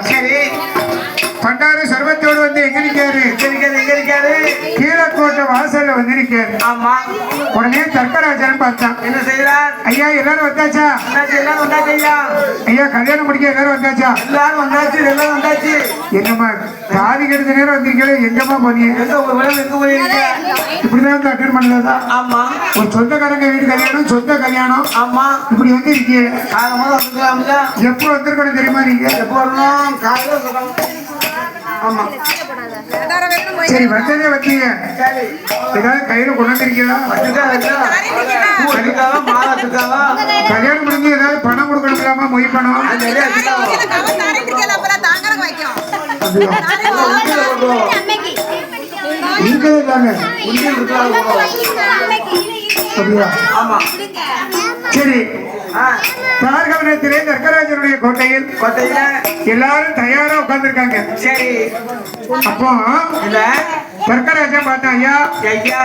Cacete! நிக்காரு ஆமா. உடனே தர்க்கராஜன் பார்த்தான் என்ன செய்யறார் ஐயா எல்லாரும் வந்தாச்சா? எல்லாரும் வந்தாச்சு ஐயா? ஐயா கல்யாணம் முடிக்க எல்லாரும் வந்தாச்சா? எல்லாரும் வந்தாச்சு எல்லாரும் வந்தாச்சு. என்னம்மா தாதி கெடுத்த நேரம் வந்திருக்கீங்களே? எங்கம்மா போனீங்க? எங்க உங்க விடம் எங்க போயிருக்கீங்க இப்படிதான் வந்து அட்டன் பண்ணதா ஆமா. ஒரு சொந்தக்காரங்க வீடு கல்யாணம் சொந்த கல்யாணம். ஆமா. இப்படி வந்து இருக்கீங்க காலமா வந்துக்கலாம்ல. எப்போ வந்திருக்கணும் தெரியுமா நீங்க? எப்போ வரணும்? காலையில. ஆமா. சரி வந்ததே வந்தீங்க ஏதாவது கையில கொண்டாந்துருக்கீங்களா? கல்யாணம் முடிஞ்சு ஏதாவது பணம் கொடுக்கணுங்களாமா மொய் பணம்? அது நிறைய அப்படியா? சரி. பார்கவனத்திலே தர்கராஜனுடைய கோட்டையில் கொட்டையில? எல்லாரும் தயாரா உட்கார்ந்திருக்காங்க. சரி. அப்போ இல்ல. தர்கராஜன் பார்த்தா ஐயா ஐயா.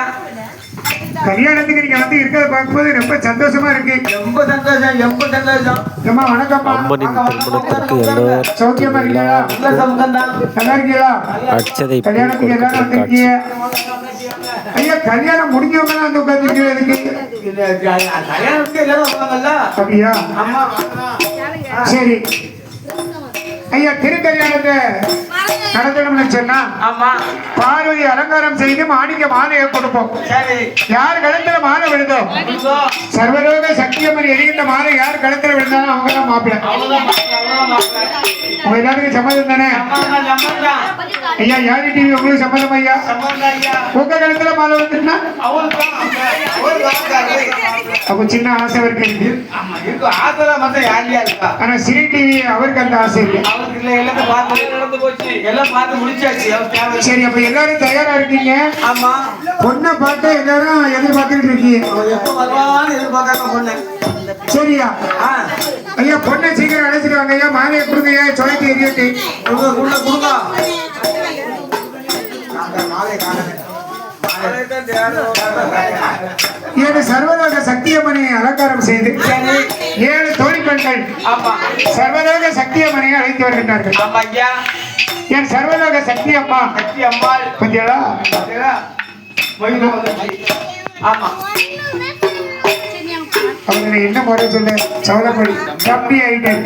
கல்யாணத்துக்கு நீங்க வந்து இருக்கிறத பார்க்கும்போது ரொம்ப சந்தோஷமா இருக்கு. ரொம்ப சந்தோஷம் ரொம்ப சந்தோஷம். அம்மா வணக்கம்மா. அம்மனின் திருமணத்திற்கு எல்லோர் சௌக்கியமா இருக்கீங்களா? நல்ல இருக்கீங்களா? அச்சதை கல்யாணத்துக்கு எல்லாரும் வந்திருக்கீங்க. ஐயா கல்யாணம் முடிஞ்சவங்க வந்து உட்கார்ந்துருக்கீங்க அப்படியா? சரி. ஐயா திருக்கல்யாணத்தை நடத்தணும்னு சொன்னா ஆமா பார்வதி அலங்காரம் செய்து மாணிக்க மாலையை கொடுப்போம் யார் கழுத்துல மாலை விழுதோ. சர்வலோக சத்தியமன் எரிகின்ற மாலை யார் கழுத்துல விழுந்தாலும் அவங்க தான் மாப்பிள்ளை. உங்க எல்லாருக்கும் சம்மதம் தானே. ஐயா யாரி டிவி உங்களுக்கு சம்மதம் ஐயா. உங்க கழுத்துல மாலை இருக்கு. அப்ப சின்ன ஆசை. ஆமா, இருக்கு. ஆனா சிறி டிவி அவருக்கு அந்த ஆசை இல்லை அவளுக்கு இல்ல, எல்லாத்தையும் பார்த்து நடந்து போச்சு. எல்லாம் பார்த்து முடிச்சாச்சு. சரி அப்ப எல்லாரும் தயாரா இருக்கீங்க? ஆமா. பொண்ணை பார்த்து எல்லாரும் எதிர்பார்த்துக்கிட்டு இருக்கீங்க. எப்ப வருவான்னு எதிர்பார்க்காம பொண்ணு. சரியா? ஐயா பொண்ணை சீக்கிரம் அழைச்சிட்டு வாங்க ஐயா மாலையை கொடுங்க. ஐயா சொலைக்கு எரியட்டு. கொடுங்க, கொடுங்க, மாலையை. ஏழு சர்வலோக சக்தியம்மனை அலங்காரம் செய்து. ஏழு தோழி பெண்கள் சர்வலோக சக்தியம்மனை அழைத்து வருகின்றார்கள். என் சர்வலோக சக்தி அம்மா. சக்தி? மொய்னா வந்துருச்சு. ஆமா. அவங்க என்ன முறை சொல்ல? சவலப்படி தம்பி ஆயிட்டேன்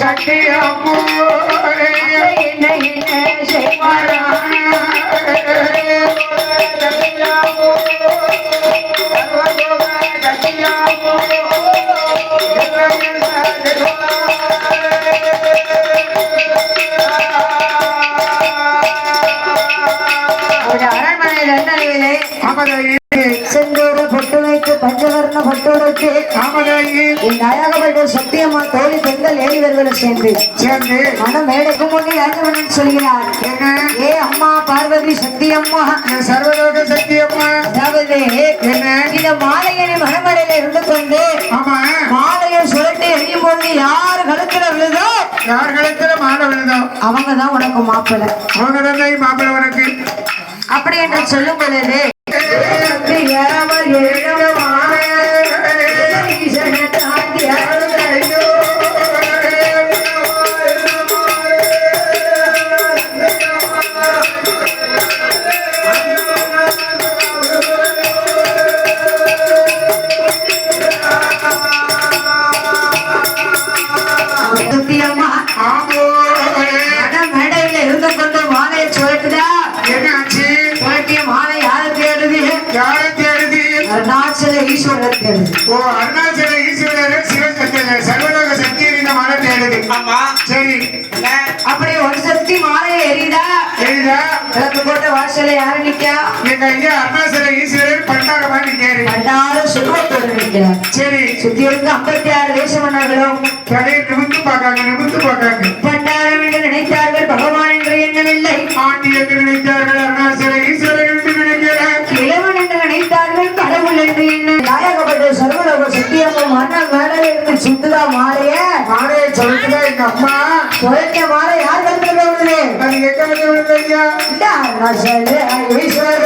சக்தி அம்மா ஒரு அரண்மனை செந்தூர பொட்டு வைத்து பஞ்சவர்ண வண்ண பட்டோருக்கு ஆமதாயி இந்த அழகப்பட்ட சத்தியம்மா தோழி பெண்கள் ஏழிவர்களும் சேர்ந்து சேர்ந்து மனம் மேடைக்கு முன்னே யாழ்வன் சொல்கிறார் சத்தியம்மா என் சர்வலோக சத்தியம்மா அதாவது என்ன? இந்த மாலையனை மனமடையில இருந்து கொண்டு ஆமா. மாலையை சுரட்டி எரியும் போது யார் கழுத்துல விழுதோ யார் கழுத்துல மாலை விழுதோம் அவங்க தான் உனக்கு மாப்பிள்ளை அவங்க தான் மாப்பிள்ளை உனக்கு? அப்படி என்று சொல்லும் பொழுது தேடுது ஓ அருணாச்சல ஈஸ்வரர் சிவசக்தி சர்வலோக சக்தி இந்த மலை தேடுது ஆமா. சரி. அப்படி ஒரு சக்தி மாலையை எரியுதா? எழுதா கிழக்கு போட்ட வாசல்ல யாரு நிக்கா? எங்க ஐயா அருணாச்சல ஈஸ்வரர் பண்டாரமா நிக்காரு. பண்டாரும் செல்வத்தோடு நிற்கிறார் சரி. சுத்தி இருந்து ஐம்பத்தி ஆறு தேசமன்னர்களும் கடையை நிமிந்து பார்க்காங்க நிமிந்து பார்க்காங்க. நினைத்தார்கள் பகவான் என்று எண்ணவில்லை ஆண்டி என்று நினைத்தார்கள் அருணாச்சல ஈஸ்வரர் என்று நினைக்கிறார் கிழவன் என்று நினைத்தார்கள் கடவுள் என்று எண்ண நாயகப்பட்ட சர்வலோக சத்தியமும் மன்னன் மேடையில இருந்து சுத்துதா மாலைய? மாலையை சொல்லுதா எங்க அம்மா? சுழட்டிய மாலை யார் எங்க ஐயா? கருத்ததே ஈஸ்வர்.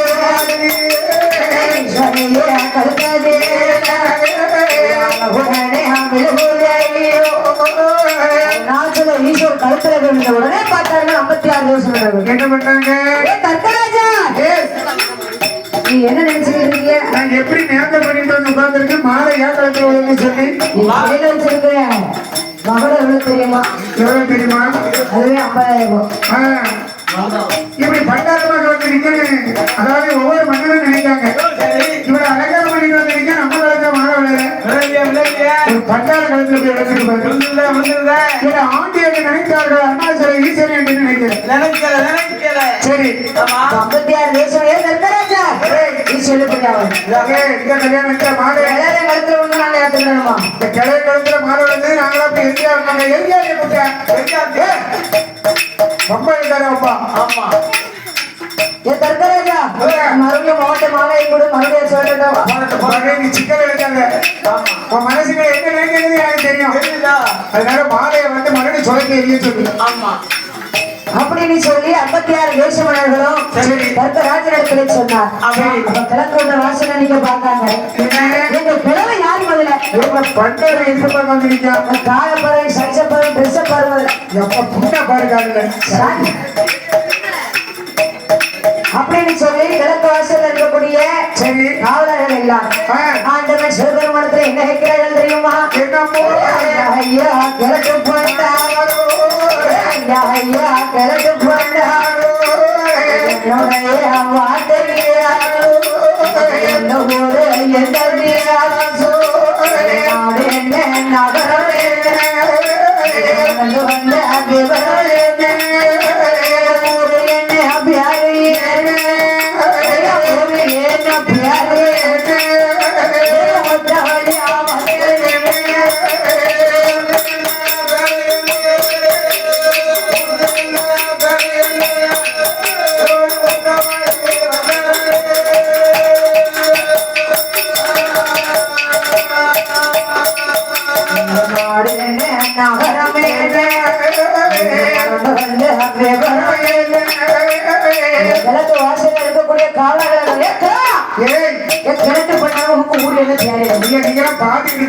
கழுத்துல விழுந்த உடனே பார்த்தார்கள் ஐம்பத்தி ஆறு ஏ தர்க்கராஜா ஏய், நீ என்ன இருக்கீங்க? நான் எப்படி நேர்ந்த பண்ணிட்டு வந்து உட்கார்ந்துருக்கேன்? மாலை ஏன் கலந்து விழுதுன்னு சொல்லி. மகள எவ்வளவு தெரியுமா? எவ்வளவு தெரியுமா? அதுவே ஐம்பதாயிரம் இப்படி அவன் ஏய், இந்த மாலை எல்லாரும் கழுத்துல நாள் ஏத்துக்கணுமா இந்த கிளை கழுத்துல மாலை வந்து நாங்களா போய் எரியா நாங்க எரியாலே கூட்ட ரொம்ப இருக்காரப்பா ஆமா. ஏ தர்க்கராஜா மறுபடியும் மாவட்ட மாலையை கூட சொல்லட்டும் மகனே, நீ சிக்கல் எடுக்காத. உன் மனசுல என்ன நினைக்கிறது எனக்கு தெரியும்? அதனால மாலையை வந்து மறுபடியும் சுழற்றி எரிய சொல்லு. ஆமா. அப்படின்னு சொல்லி ஐம்பத்தி ஆறு தேசமன்னர்களும். தர்க்கராஜனிடத்துல சொன்னார். ஆமா. அப்ப கிழக்கு வாசனை நீங்க பார்த்தாங்க. எங்க கிழமை யார் முதல்ல பண்டோரை எந்த பக்கம் வந்து நிற்காம காலப்பறவை சச்சப்பறவை ட்ரெஸ்ஸப்பறவை எப்ப புண்ண பாருக்காதுல அப்படின்னு சொல்லி கிழக்கு வாசல் இருக்கக்கூடிய சரி. காவலர்கள் எல்லாம் ஆ. ஆண்டவன் சிவபெருமானத்துல என்ன கேட்கிறார்கள் தெரியுமா? ஐயா கிழக்கு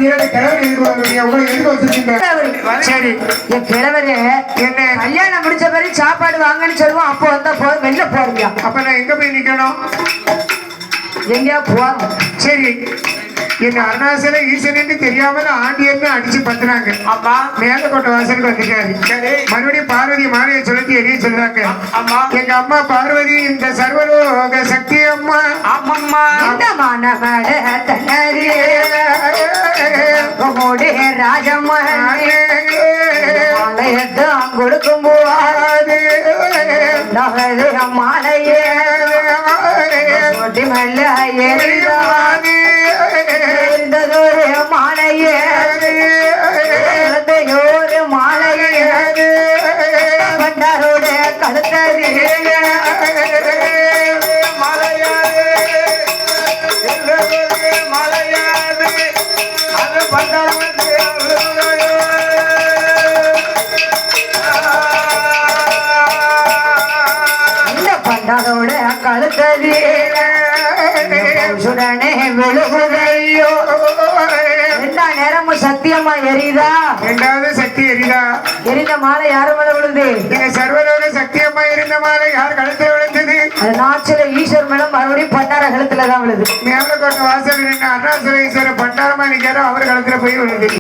பாத்துக்கிட்டு இருக்கீங்க கிளம்பி எதுக்கு வந்துருக்கீங்க உங்களை எதுக்கு வச்சிருக்கீங்க. சரி. என் கிழவரு என்ன? கல்யாணம் முடிச்ச பிறகு சாப்பாடு வாங்கன்னு சொல்லுவோம். அப்போ வந்தா போ வெளில போறீங்க. அப்ப நான் எங்க போய் நிக்கணும்? எங்கேயா போறோம் சரி. எங்க அருணாசல ஈசன் தெரியாம ஆண்டியன்னு அடிச்சு பத்துறாங்க ஆமா மேலக்கோட்டை வாசலுக்கு வந்துட்டாரு. மறுபடியும் பார்வதி மாலையை சுழத்தி எரிய சொல்றாங்க. ஆமா எங்க அம்மா பார்வதி இந்த சர்வலோக சக்தி அம்மா. ராஜமகனே ஆலயத்தை கொடுக்கும் போது மாலையே கொடி கண்டனோட கழுத்தடியுடனே விழுகுதையோ எல்லா நேரமும் சத்தியமா எரியுதா? ரெண்டாவது சக்தி எரியுதா எரிந்த மாலை யாரு மேல விழுது? இருந்த மாதிரி யார் கழுத்துல விழுந்தது. அது நாச்சில ஈஸ்வர் மேலும் மறுபடியும் பண்டார கழுத்துல தான் விழுது. மேலக்கோட்டை வாசல் நின்று பண்டாரமா நிற்கிறாரோ அவர் கழுத்துல போய் விழுந்தது